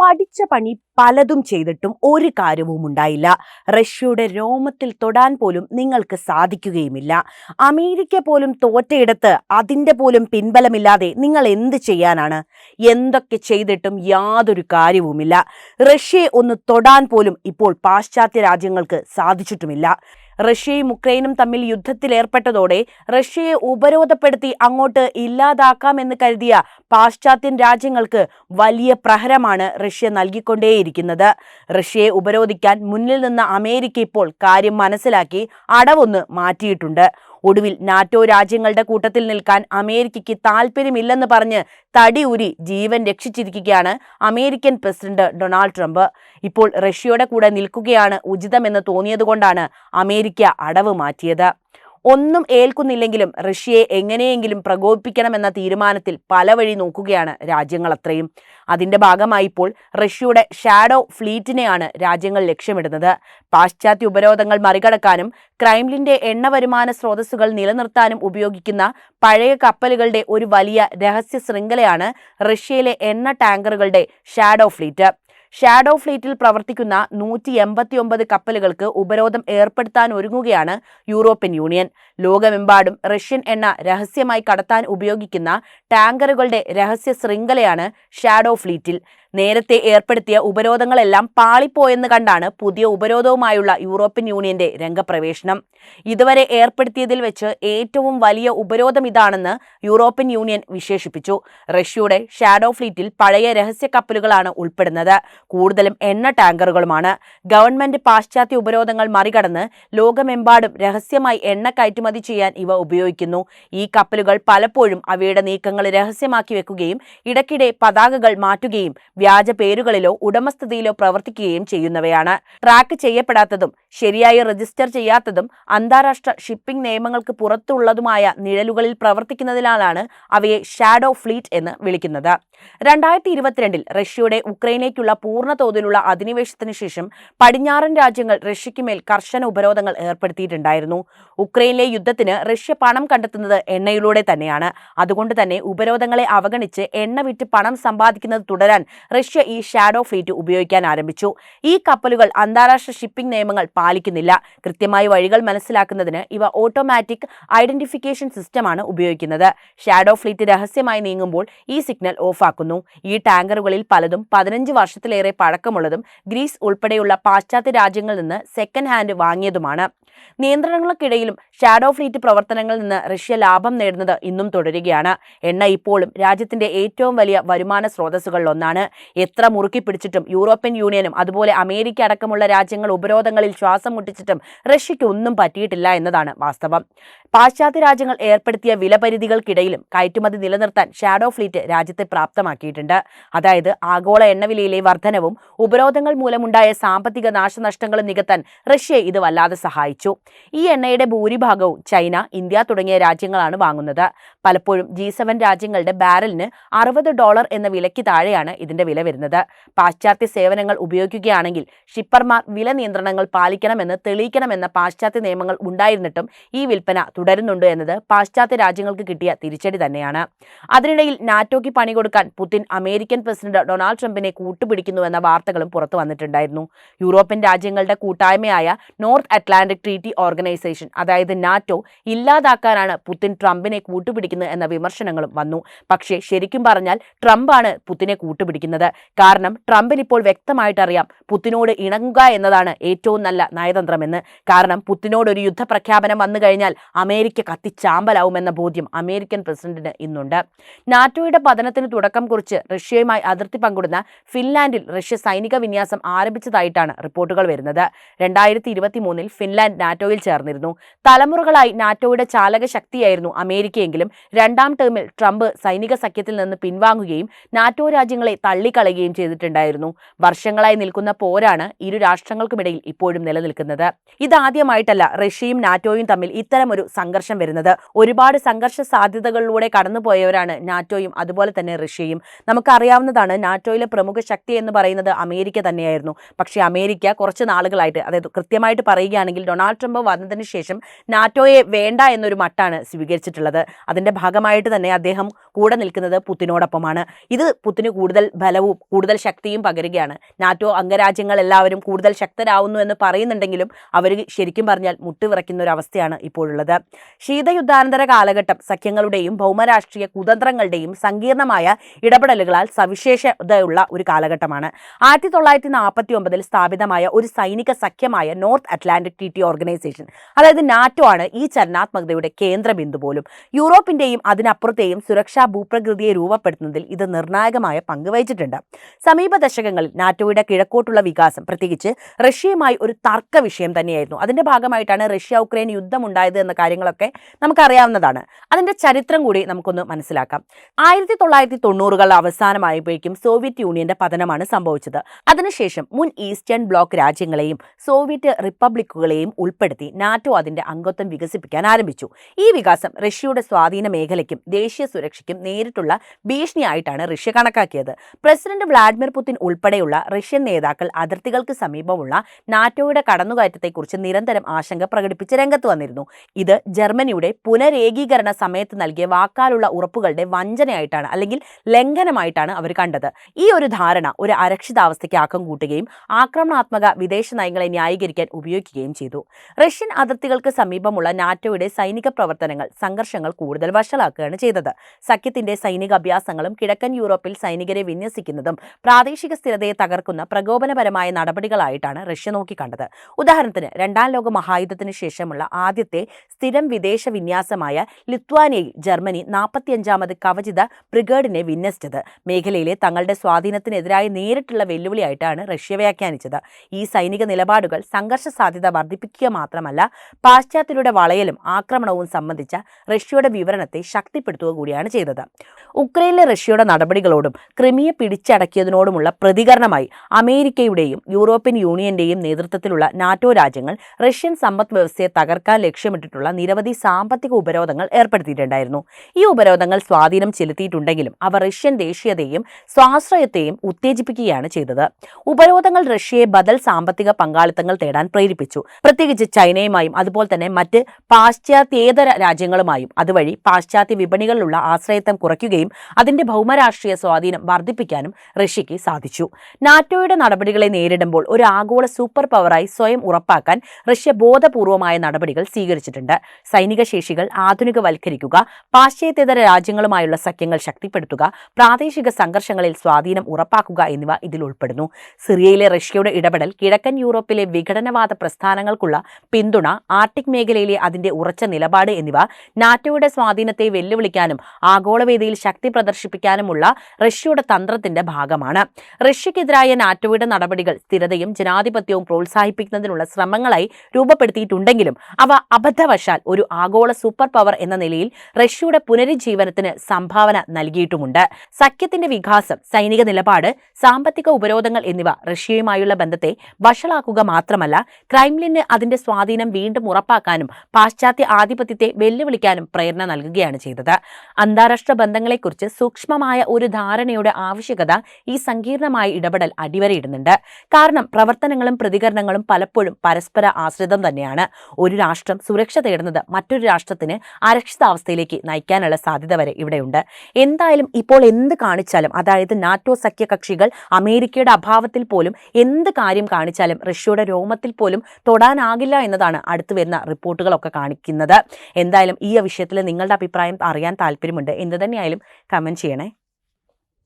പഠിച്ച പണി പലതും ചെയ്തിട്ടും ഒരു കാര്യവും ഉണ്ടായില്ല. റഷ്യയുടെ രോമത്തിൽ തൊടാൻ പോലും നിങ്ങൾക്ക് സാധിക്കുകയുമില്ല. അമേരിക്ക പോലും തോറ്റയിടത്ത് അതിന്റെ പോലും പിൻബലമില്ലാതെ നിങ്ങൾ എന്ത് ചെയ്യാനാണ്? എന്തൊക്കെ ചെയ്തിട്ടും യാതൊരു കാര്യവുമില്ല. റഷ്യയെ ഒന്ന് തൊടാൻ പോലും ഇപ്പോൾ പാശ്ചാത്യ രാജ്യങ്ങൾക്ക് സാധിച്ചിട്ടുമില്ല. റഷ്യയും ഉക്രൈനും തമ്മിൽ യുദ്ധത്തിലേർപ്പെട്ടതോടെ റഷ്യയെ ഉപരോധപ്പെടുത്തി അങ്ങോട്ട് ഇല്ലാതാക്കാമെന്ന് കരുതിയ പാശ്ചാത്യൻ രാജ്യങ്ങൾക്ക് വലിയ പ്രഹരമാണ് റഷ്യ നൽകിക്കൊണ്ടേയിരിക്കുന്നത്. റഷ്യയെ ഉപരോധിക്കാൻ മുന്നിൽ നിന്ന അമേരിക്ക ഇപ്പോൾ കാര്യം മനസ്സിലാക്കി അടവൊന്ന് മാറ്റിയിട്ടുണ്ട്. ഒടുവിൽ നാറ്റോ രാജ്യങ്ങളുടെ കൂട്ടത്തിൽ നിൽക്കാൻ അമേരിക്കയ്ക്ക് താല്പര്യമില്ലെന്ന് പറഞ്ഞ് തടിയൂരി ജീവൻ രക്ഷിച്ചിരിക്കുകയാണ് അമേരിക്കൻ പ്രസിഡന്റ് ഡൊണാൾഡ് ട്രംപ്. ഇപ്പോൾ റഷ്യയുടെ കൂടെ നിൽക്കുകയാണ് ഉചിതമെന്ന് തോന്നിയതുകൊണ്ടാണ് അമേരിക്ക അടവ് മാറ്റിയത്. ഒന്നും ഏൽക്കുന്നില്ലെങ്കിലും റഷ്യയെ എങ്ങനെയെങ്കിലും പ്രകോപിപ്പിക്കണം എന്ന തീരുമാനത്തിൽ പല വഴി നോക്കുകയാണ് രാജ്യങ്ങൾ അത്രയും. അതിന്റെ ഭാഗമായി ഇപ്പോൾ റഷ്യയുടെ ഷാഡോ ഫ്ലീറ്റിനെയാണ് രാജ്യങ്ങൾ ലക്ഷ്യമിടുന്നത്. പാശ്ചാത്യ ഉപരോധങ്ങൾ മറികടക്കാനും ക്രൈംലിന്റെ എണ്ണ വരുമാന സ്രോതസ്സുകൾ നിലനിർത്താനും ഉപയോഗിക്കുന്ന പഴയ കപ്പലുകളുടെ ഒരു വലിയ രഹസ്യ ശൃംഖലയാണ് റഷ്യയിലെ എണ്ണ ടാങ്കറുകളുടെ ഷാഡോ ഫ്ലീറ്റ്. ഷാഡോ ഫ്ലീറ്റിൽ പ്രവർത്തിക്കുന്ന നൂറ്റി എൺപത്തിയൊമ്പത് കപ്പലുകൾക്ക് ഉപരോധം ഏർപ്പെടുത്താൻ ഒരുങ്ങുകയാണ് യൂറോപ്യൻ യൂണിയൻ. ലോകമെമ്പാടും റഷ്യൻ എണ്ണ രഹസ്യമായി കടത്താൻ ഉപയോഗിക്കുന്ന ടാങ്കറുകളുടെ രഹസ്യ ശൃംഖലയാണ് ഷാഡോ ഫ്ലീറ്റിൽ. നേരത്തെ ഏർപ്പെടുത്തിയ ഉപരോധങ്ങളെല്ലാം പാളിപ്പോയെന്ന് കണ്ടാണ് പുതിയ ഉപരോധവുമായുള്ള യൂറോപ്യൻ യൂണിയന്റെ രംഗപ്രവേശനം. ഇതുവരെ ഏർപ്പെടുത്തിയതിൽ വെച്ച് ഏറ്റവും വലിയ ഉപരോധം ഇതാണെന്ന് യൂറോപ്യൻ യൂണിയൻ വിശേഷിപ്പിച്ചു. റഷ്യയുടെ ഷാഡോ ഫ്ലീറ്റിൽ പഴയ രഹസ്യ കപ്പലുകളാണ് ഉൾപ്പെടുന്നത്. കൂടുതലും എണ്ണ ടാങ്കറുകളുമാണ്. ഗവൺമെന്റ് പാശ്ചാത്യ ഉപരോധങ്ങൾ മറികടന്ന് ലോകമെമ്പാടും രഹസ്യമായി എണ്ണ കയറ്റുമതി ചെയ്യാൻ ഇവ ഉപയോഗിക്കുന്നു. ഈ കപ്പലുകൾ പലപ്പോഴും അവയുടെ നീക്കങ്ങൾ രഹസ്യമാക്കി വെക്കുകയും ഇടയ്ക്കിടെ പതാകകൾ മാറ്റുകയും വ്യാജ പേരുകളിലോ ഉടമസ്ഥതയിലോ പ്രവർത്തിക്കുകയും ചെയ്യുന്നവയാണ്. ട്രാക്ക് ചെയ്യപ്പെടാത്തതും ശരിയായി രജിസ്റ്റർ ചെയ്യാത്തതും അന്താരാഷ്ട്ര ഷിപ്പിംഗ് നിയമങ്ങൾക്ക് പുറത്തുള്ളതുമായ നിഴലുകളിൽ പ്രവർത്തിക്കുന്നതിനാലാണ് അവയെ ഷാഡോ ഫ്ലീറ്റ് എന്ന് വിളിക്കുന്നത്. രണ്ടായിരത്തി ഇരുപത്തിരണ്ടിൽ റഷ്യയുടെ ഉക്രൈനിലേക്കുള്ള പൂർണ തോതിലുള്ള അധിനിവേശത്തിന് ശേഷം പടിഞ്ഞാറൻ രാജ്യങ്ങൾ റഷ്യയ്ക്ക് മേൽ കർശന ഉപരോധങ്ങൾ ഏർപ്പെടുത്തിയിട്ടുണ്ടായിരുന്നു. ഉക്രൈനിലെ യുദ്ധത്തിന് റഷ്യ പണം കണ്ടെത്തുന്നത് എണ്ണയിലൂടെ തന്നെയാണ്. അതുകൊണ്ട് തന്നെ ഉപരോധങ്ങളെ അവഗണിച്ച് എണ്ണ വിറ്റ് പണം സമ്പാദിക്കുന്നത് തുടരാൻ റഷ്യ ഈ ഷാഡോ ഫ്ലീറ്റ് ഉപയോഗിക്കാൻ ആരംഭിച്ചു. ഈ കപ്പലുകൾ അന്താരാഷ്ട്ര ഷിപ്പിംഗ് നിയമങ്ങൾ പാലിക്കുന്നില്ല. കൃത്യമായി വഴികൾ മനസ്സിലാക്കുന്നതിന് ഇവ ഓട്ടോമാറ്റിക് ഐഡന്റിഫിക്കേഷൻ സിസ്റ്റമാണ് ഉപയോഗിക്കുന്നത്. ഷാഡോ ഫ്ലീറ്റ് രഹസ്യമായി നീങ്ങുമ്പോൾ ഈ സിഗ്നൽ ഓഫാക്കുന്നു. ഈ ടാങ്കറുകളിൽ പലതും പതിനഞ്ച് വർഷത്തിലേറെ പഴക്കമുള്ളതും ഗ്രീസ് ഉൾപ്പെടെയുള്ള പാശ്ചാത്യ രാജ്യങ്ങളിൽ നിന്ന് സെക്കൻഡ് ഹാൻഡ് വാങ്ങിയതുമാണ്. നിയന്ത്രണങ്ങൾക്കിടയിലും ഷാഡോ ഫ്ലീറ്റ് പ്രവർത്തനങ്ങളിൽ നിന്ന് റഷ്യ ലാഭം നേടുന്നത് ഇന്നും തുടരുകയാണ്. എണ്ണ ഇപ്പോഴും രാജ്യത്തിന്റെ ഏറ്റവും വലിയ വരുമാന സ്രോതസ്സുകളിൽ ഒന്നാണ്. എത്ര മുറുക്കി പിടിച്ചിട്ടും യൂറോപ്യൻ യൂണിയനും അതുപോലെ അമേരിക്ക അടക്കമുള്ള രാജ്യങ്ങൾ ഉപരോധങ്ങളിൽ ശ്വാസം മുട്ടിച്ചിട്ടും റഷ്യയ്ക്ക് ഒന്നും പറ്റിയിട്ടില്ല എന്നതാണ് വാസ്തവം. പാശ്ചാത്യ രാജ്യങ്ങൾ ഏർപ്പെടുത്തിയ വിലപരിധികൾക്കിടയിലും കയറ്റുമതി നിലനിർത്താൻ ഷാഡോ ഫ്ലീറ്റ് രാജ്യത്തെ പ്രാപ്തമാക്കിയിട്ടുണ്ട്. അതായത് ആഗോള എണ്ണവിലയിലെ വർധനവും ഉപരോധങ്ങൾ മൂലമുണ്ടായ സാമ്പത്തിക നാശനഷ്ടങ്ങളും നികത്താൻ റഷ്യയെ ഇത് വല്ലാതെ സഹായിച്ചു. ഈ എണ്ണയുടെ ഭൂരിഭാഗവും ചൈന ഇന്ത്യ തുടങ്ങിയ രാജ്യങ്ങളാണ് വാങ്ങുന്നത്. പലപ്പോഴും ജി സെവൻ രാജ്യങ്ങളുടെ ബാരലിന് അറുപത് ഡോളർ എന്ന വിലയ്ക്ക് താഴെയാണ് ഇതിന്റെ വില വരുന്നത്. പാശ്ചാത്യ സേവനങ്ങൾ ഉപയോഗിക്കുകയാണെങ്കിൽ ഷിപ്പർമാർ വില നിയന്ത്രണങ്ങൾ പാലിക്കണമെന്ന് തെളിയിക്കണമെന്ന പാശ്ചാത്യ നിയമങ്ങൾ ഉണ്ടായിരുന്നിട്ടും ഈ വിൽപ്പന തുടരുന്നുണ്ട് എന്നത് പാശ്ചാത്യ രാജ്യങ്ങൾക്ക് കിട്ടിയ തിരിച്ചടി തന്നെയാണ്. അതിനിടയിൽ നാറ്റോയ്ക്ക് പണി കൊടുക്കാൻ പുതിൻ അമേരിക്കൻ പ്രസിഡന്റ് ഡൊണാൾഡ് ട്രംപിനെ കൂട്ടുപിടിക്കുന്നുവെന്ന വാർത്തകളും പുറത്തു വന്നിട്ടുണ്ടായിരുന്നു. യൂറോപ്യൻ രാജ്യങ്ങളുടെ കൂട്ടായ്മയായ നോർത്ത് അറ്റ്ലാന്റിക് ട്രീറ്റി ഓർഗനൈസേഷൻ അതായത് നാറ്റോ ഇല്ലാതാക്കാനാണ് പുതിൻ ട്രംപിനെ കൂട്ടുപിടിക്കുന്നത് എന്ന വിമർശനങ്ങളും വന്നു. പക്ഷേ ശരിക്കും പറഞ്ഞാൽ ട്രംപാണ് പുതിനെ കൂട്ടുപിടിക്കുന്നത്. കാരണം ട്രംപിന് ഇപ്പോൾ വ്യക്തമായിട്ട് അറിയാം പുത്തിനോട് ഇണങ്ങുക എന്നതാണ് ഏറ്റവും നല്ല നയതന്ത്രമെന്ന്. കാരണം പുത്തിനോട് ഒരു യുദ്ധപ്രഖ്യാപനം വന്നു കഴിഞ്ഞാൽ അമേരിക്ക കത്തിച്ചാമ്പലാവുമെന്ന ബോധ്യം അമേരിക്കൻ പ്രസിഡന്റിന് ഇന്നുണ്ട്. നാറ്റോയുടെ പതനത്തിന് തുടക്കം കുറിച്ച് റഷ്യയുമായി അതിർത്തി പങ്കിടുന്ന ഫിൻലാൻഡിൽ റഷ്യ സൈനിക വിന്യാസം ആരംഭിച്ചതായിട്ടാണ് റിപ്പോർട്ടുകൾ വരുന്നത്. രണ്ടായിരത്തി ഇരുപത്തി മൂന്നിൽ ഫിൻലാൻഡ് നാറ്റോയിൽ ചേർന്നിരുന്നു. തലമുറകളായി നാറ്റോയുടെ ചാലക ശക്തിയായിരുന്നു അമേരിക്കയെങ്കിലും രണ്ടാം ടേമിൽ ട്രംപ് സൈനിക സഖ്യത്തിൽ നിന്ന് പിൻവാങ്ങുകയും നാറ്റോ രാജ്യങ്ങളെ തള്ളിക്കളയുകയും ചെയ്തിട്ടുണ്ടായിരുന്നു. വർഷങ്ങളായി നിൽക്കുന്ന പോരാണ് ഇരു രാഷ്ട്രങ്ങൾക്കുമിടയിൽ ഇപ്പോഴും നിലനിൽക്കുന്നത്. ഇതാദ്യമായിട്ടല്ല റഷ്യയും നാറ്റോയും തമ്മിൽ ഇത്തരമൊരു സംഘർഷം വരുന്നത്. ഒരുപാട് സംഘർഷ സാധ്യതകളിലൂടെ കടന്നുപോയവരാണ് നാറ്റോയും അതുപോലെ തന്നെ റഷ്യയും. നമുക്കറിയാവുന്നതാണ് നാറ്റോയിലെ പ്രമുഖ ശക്തി എന്ന് പറയുന്നത് അമേരിക്ക തന്നെയായിരുന്നു. പക്ഷേ അമേരിക്ക കുറച്ച് നാളുകളായിട്ട് അതായത് കൃത്യമായിട്ട് പറയുകയാണെങ്കിൽ ഡൊണാൾഡ് ഡൊണാൾഡ് ട്രംപ് വന്നതിന് ശേഷം നാറ്റോയെ വേണ്ട എന്നൊരു മട്ടാണ് സ്വീകരിച്ചിട്ടുള്ളത്. അതിന്റെ ഭാഗമായിട്ട് തന്നെ അദ്ദേഹം കൂടെ നിൽക്കുന്നത് പുത്തിനോടൊപ്പമാണ്. ഇത് പുത്തിന് കൂടുതൽ ബലവും കൂടുതൽ ശക്തിയും പകരുകയാണ്. നാറ്റോ അംഗരാജ്യങ്ങൾ എല്ലാവരും കൂടുതൽ ശക്തരാവുന്നു എന്ന് പറയുന്നുണ്ടെങ്കിലും അവർ ശരിക്കും പറഞ്ഞാൽ മുട്ടുവിറയ്ക്കുന്ന ഒരു അവസ്ഥയാണ് ഇപ്പോഴുള്ളത്. ശീതയുദ്ധാനന്തര കാലഘട്ടം സഖ്യങ്ങളുടെയും ഭൗമരാഷ്ട്രീയ കുതന്ത്രങ്ങളുടെയും സങ്കീർണമായ ഇടപെടലുകളാൽ സവിശേഷതയുള്ള ഒരു കാലഘട്ടമാണ്. ആയിരത്തി തൊള്ളായിരത്തി നാൽപ്പത്തി ഒമ്പതിൽ സ്ഥാപിതമായ ഒരു സൈനിക സഖ്യമായ നോർത്ത് അറ്റ്ലാന്റിക് ടി ഓർഗനൈസേഷൻ അതായത് നാറ്റോ ആണ് ഈ ചലനാത്മകതയുടെ കേന്ദ്ര ബിന്ദു പോലും. യൂറോപ്പിന്റെയും അതിനപ്പുറത്തെയും സുരക്ഷാ ഭൂപ്രകൃതിയെ രൂപപ്പെടുത്തുന്നതിൽ ഇത് നിർണായകമായ പങ്ക് വഹിച്ചിട്ടുണ്ട്. സമീപ ദശകങ്ങളിൽ നാറ്റോയുടെ കിഴക്കോട്ടുള്ള വികാസം പ്രത്യേകിച്ച് റഷ്യയുമായി ഒരു തർക്ക വിഷയം തന്നെയായിരുന്നു. അതിന്റെ ഭാഗമായിട്ടാണ് റഷ്യ ഉക്രൈൻ യുദ്ധം ഉണ്ടായത് എന്ന കാര്യങ്ങളൊക്കെ നമുക്കറിയാവുന്നതാണ്. അതിന്റെ ചരിത്രം കൂടി നമുക്കൊന്ന് മനസ്സിലാക്കാം. ആയിരത്തി തൊള്ളായിരത്തി തൊണ്ണൂറുകൾ അവസാനമായപ്പോഴേക്കും സോവിയറ്റ് യൂണിയന്റെ പതനമാണ് സംഭവിച്ചത്. അതിനുശേഷം മുൻ ഈസ്റ്റേൺ ബ്ലോക്ക് രാജ്യങ്ങളെയും സോവിയറ്റ് റിപ്പബ്ലിക്കുകളെയും ഉൾപ്പെടുത്തി നാറ്റോ അതിന്റെ അംഗത്വം വികസിപ്പിക്കാൻ ആരംഭിച്ചു. ഈ വികാസം റഷ്യയുടെ സ്വാധീന മേഖലയ്ക്കും ദേശീയ സുരക്ഷയ്ക്കും നേരിട്ടുള്ള ഭീഷണിയായിട്ടാണ് റഷ്യ കണക്കാക്കിയത്. പ്രസിഡന്റ് വ്ളാഡിമിർ പുതിൻ ഉൾപ്പെടെയുള്ള റഷ്യൻ നേതാക്കൾ അതിർത്തികൾക്ക് സമീപമുള്ള നാറ്റോയുടെ കടന്നുകയറ്റത്തെക്കുറിച്ച് നിരന്തരം ആശങ്ക പ്രകടിപ്പിച്ച് രംഗത്ത് വന്നിരുന്നു. ഇത് ജർമ്മനിയുടെ പുനരേകീകരണ സമയത്ത് നൽകിയ വാക്കാലുള്ള ഉറപ്പുകളുടെ വഞ്ചനയായിട്ടാണ് അല്ലെങ്കിൽ ലംഘനമായിട്ടാണ് അവർ കണ്ടത്. ഈ ഒരു ധാരണ ഒരു അരക്ഷിതാവസ്ഥയ്ക്ക് ആക്കം കൂട്ടുകയും ആക്രമണാത്മക വിദേശ നയങ്ങളെ ന്യായീകരിക്കാൻ ഉപയോഗിക്കുകയും ചെയ്തു. റഷ്യൻ അതിർത്തികൾക്ക് സമീപമുള്ള നാറ്റോയുടെ സൈനിക പ്രവർത്തനങ്ങൾ സംഘർഷങ്ങൾ കൂടുതൽ വഷളാക്കുകയാണ് ചെയ്തത്. സഖ്യത്തിന്റെ സൈനിക അഭ്യാസങ്ങളും കിഴക്കൻ യൂറോപ്പിൽ സൈനികരെ വിന്യസിക്കുന്നതും പ്രാദേശിക സ്ഥിരതയെ തകർക്കുന്ന പ്രകോപനപരമായ നടപടികളായിട്ടാണ് റഷ്യ നോക്കിക്കണ്ടത്. ഉദാഹരണത്തിന് രണ്ടാം ലോക മഹായുദ്ധത്തിന് ശേഷമുള്ള ആദ്യത്തെ സ്ഥിരം വിദേശ വിന്യാസമായ ലിത്വാനിയയിൽ ജർമ്മനി നാൽപ്പത്തിയഞ്ചാമത് കവചിത ബ്രിഗേഡിനെ വിന്യസിച്ചത്. മേഖലയിലെ തങ്ങളുടെ സ്വാധീനത്തിനെതിരായ നേരിട്ടുള്ള വെല്ലുവിളിയായിട്ടാണ് റഷ്യ വ്യാഖ്യാനിച്ചത്. ഈ സൈനിക നിലപാടുകൾ സംഘർഷ സാധ്യത വർദ്ധിപ്പിക്കുക മാത്രമല്ല പാശ്ചാത്യരുടെ വളയലും ആക്രമണവും സംബന്ധിച്ച റഷ്യയുടെ വിവരണത്തെ ശക്തിപ്പെടുത്തുക കൂടിയാണ് ചെയ്തത്. ഉക്രൈനിലെ റഷ്യയുടെ നടപടികളോടും ക്രിമിയെ പിടിച്ചടക്കിയതിനോടുമുള്ള പ്രതികരണമായി അമേരിക്കയുടെയും യൂറോപ്യൻ യൂണിയന്റെയും നേതൃത്വത്തിലുള്ള നാറ്റോ രാജ്യങ്ങൾ റഷ്യൻ സമ്പദ് വ്യവസ്ഥയെ തകർക്കാൻ ലക്ഷ്യമിട്ടിട്ടുള്ള നിരവധി സാമ്പത്തിക ഉപരോധങ്ങൾ ഏർപ്പെടുത്തിയിട്ടുണ്ടായിരുന്നു. ഈ ഉപരോധങ്ങൾ സ്വാധീനം ചെലുത്തിയിട്ടുണ്ടെങ്കിലും അവ റഷ്യൻ ദേശീയതയെയും സ്വാശ്രയത്തെയും ഉത്തേജിപ്പിക്കുകയാണ് ചെയ്തത്. ഉപരോധങ്ങൾ റഷ്യയെ ബദൽ സാമ്പത്തിക പങ്കാളിത്തങ്ങൾ തേടാൻ പ്രേരിപ്പിച്ചു. പ്രത്യേകിച്ച് ചൈനയുമായും അതുപോലെ തന്നെ മറ്റ് പാശ്ചാത്യേതര രാജ്യങ്ങളുമായും അതുവഴി പാശ്ചാത്യ വിപണികളിലുള്ള ആശ്രയത്വം കുറയ്ക്കുകയും അതിന്റെ ഭൗമരാഷ്ട്രീയ സ്വാധീനം വർദ്ധിപ്പിക്കാനും റഷ്യയ്ക്ക് സാധിച്ചു. നാറ്റോയുടെ നടപടികളെ നേരിടുമ്പോൾ ഒരു ആഗോള സൂപ്പർ പവറായി സ്വയം ഉറപ്പാക്കാൻ റഷ്യ ബോധപൂർവമായ നടപടികൾ സ്വീകരിച്ചിട്ടുണ്ട്. സൈനിക ശേഷികൾ ആധുനികവൽക്കരിക്കുക പാശ്ചാത്യേതര രാജ്യങ്ങളുമായുള്ള സഖ്യങ്ങൾ ശക്തിപ്പെടുത്തുക പ്രാദേശിക സംഘർഷങ്ങളിൽ സ്വാധീനം ഉറപ്പാക്കുക എന്നിവ ഇതിൽ ഉൾപ്പെടുന്നു. സിറിയയിലെ റഷ്യയുടെ ഇടപെടൽ കിഴക്കൻ യൂറോപ്പിലെ വിഘടനവാദ പ്രസ്ഥാനങ്ങൾക്കുള്ള പിന്തുണ ആർട്ടിക് മേഖലയിലെ അതിന്റെ ഉറച്ച നിലപാട് എന്നിവ നാറ്റോയുടെ സ്വാധീനത്തെ വെല്ലുവിളിക്കാനും ആഗോളവേദിയിൽ ശക്തി പ്രദർശിപ്പിക്കാനുമുള്ള റഷ്യയുടെ തന്ത്രത്തിന്റെ ഭാഗമാണ്. റഷ്യക്കെതിരായ നാറ്റോയുടെ നടപടികൾ സ്ഥിരതയും ജനാധിപത്യവും പ്രോത്സാഹിപ്പിക്കുന്നതിനുള്ള ശ്രമങ്ങളായി രൂപപ്പെടുത്തിയിട്ടുണ്ടെങ്കിലും അവ അബദ്ധവശാൽ ഒരു ആഗോള സൂപ്പർ പവർ എന്ന നിലയിൽ റഷ്യയുടെ പുനരുജ്ജീവനത്തിന് സംഭാവന നൽകിയിട്ടുമുണ്ട്. സഖ്യത്തിന്റെ വികാസം സൈനിക നിലപാട് സാമ്പത്തിക ഉപരോധങ്ങൾ എന്നിവ റഷ്യയുമായുള്ള ബന്ധത്തെ വഷളാക്കുക മാത്രമല്ല ക്രൈംലിന് അതിന്റെ സ്വാധീനം വീണ്ടും ഉറപ്പാക്കാനും പാശ്ചാത്യ ആധിപത്യത്തെ വെല്ലുവിളിക്കാനും പ്രേരണ നൽകുകയാണ് ചെയ്തത്. അന്താരാഷ്ട്ര ബന്ധങ്ങളെക്കുറിച്ച് സൂക്ഷ്മമായ ഒരു ധാരണയുടെ ആവശ്യകത ഈ സങ്കീർണമായ ഇടപെടൽ അടിവരയിടുന്നുണ്ട്. കാരണം പ്രവർത്തനങ്ങളും പ്രതികരണങ്ങളും പലപ്പോഴും പരസ്പര ആശ്രിതം തന്നെയാണ്. ഒരു രാഷ്ട്രം സുരക്ഷ തേടുന്നത് മറ്റൊരു രാഷ്ട്രത്തിന് അരക്ഷിതാവസ്ഥയിലേക്ക് നയിക്കാനുള്ള സാധ്യത വരെ ഇവിടെയുണ്ട്. എന്തായാലും ഇപ്പോൾ എന്ത് കാണിച്ചാലും അതായത് നാറ്റോ സഖ്യകക്ഷികൾ അമേരിക്കയുടെ അഭാവത്തിൽ പോലും എന്ത് കാര്യം കാണിച്ചാലും റഷ്യയുടെ രോമത്തിൽ പോലും തൊടാനാകില്ല എന്നതാണ് അടുത്തു വരുന്ന റിപ്പോർട്ടുകളൊക്കെ കാണിക്കുന്നത്. എന്തായാലും ഈ വിഷയത്തിൽ നിങ്ങളുടെ അഭിപ്രായം അറിയാൻ താല്പര്യമുണ്ട്. എന്ത് തന്നെയായാലും കമന്റ് ചെയ്യണേ.